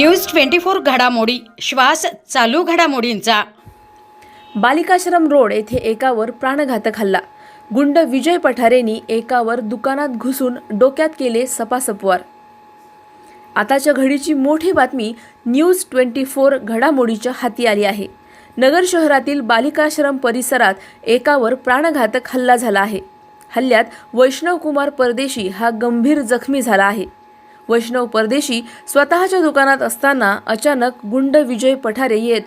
News twenty four घडामोडी. श्वास चालू घडामोडींचा. बालिकाश्रम रोड येथे एकावर प्राणघातक हल्ला. गुंड विजय पठारेंनी एकावर दुकानात घुसून डोक्यात केले सपासपवार. आताच्या घडीची मोठी बातमी न्यूज ट्वेंटी फोर घडामोडीच्या हाती आली आहे. नगर शहरातील बालिकाश्रम परिसरात एकावर प्राणघातक हल्ला झाला आहे. हल्ल्यात वैष्णव कुमार परदेशी हा गंभीर जखमी झाला आहे. वैष्णव परदेशी स्वतःच्या दुकानात असताना अचानक गुंड विजय पठारे येत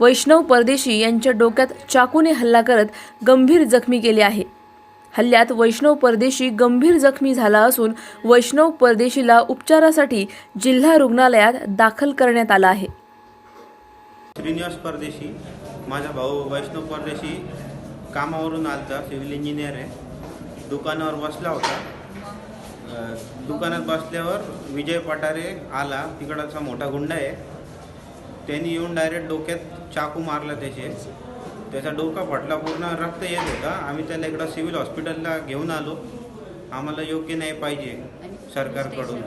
वैष्णव परदेशी यांच्या डोक्यात चाकूने हल्ला करत गंभीर जखमी केले आहे. हल्ल्यात वैष्णव परदेशी गंभीर जखमी झाला असून वैष्णव परदेशीला उपचारासाठी जिल्हा रुग्णालयात दाखल करण्यात आला आहे. श्रीनिवास परदेशी माझा भाऊ वैष्णव परदेशी कामावरून आलता सिव्हिल इंजिनियर आहे. दुकानावर बसला होता. दुकानात बसल्यावर विजय पठारे आला. तिकडचा मोठा गुंडा आहे. त्यांनी येऊन डायरेक्ट डोक्यात चाकू मारला त्याचे. त्याचा डोका फटला पूर्ण रक्त येत होता. आम्ही त्याला इकडं सिव्हिल हॉस्पिटलला घेऊन आलो. आम्हाला योग्य न्याय पाहिजे सरकारकडून.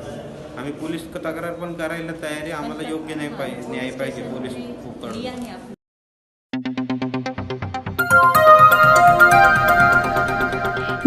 आम्ही पोलीस तक्रार पण करायला तयार आहे. आम्हाला योग्य न्याय पाहिजे न्याय पाहिजे पोलीस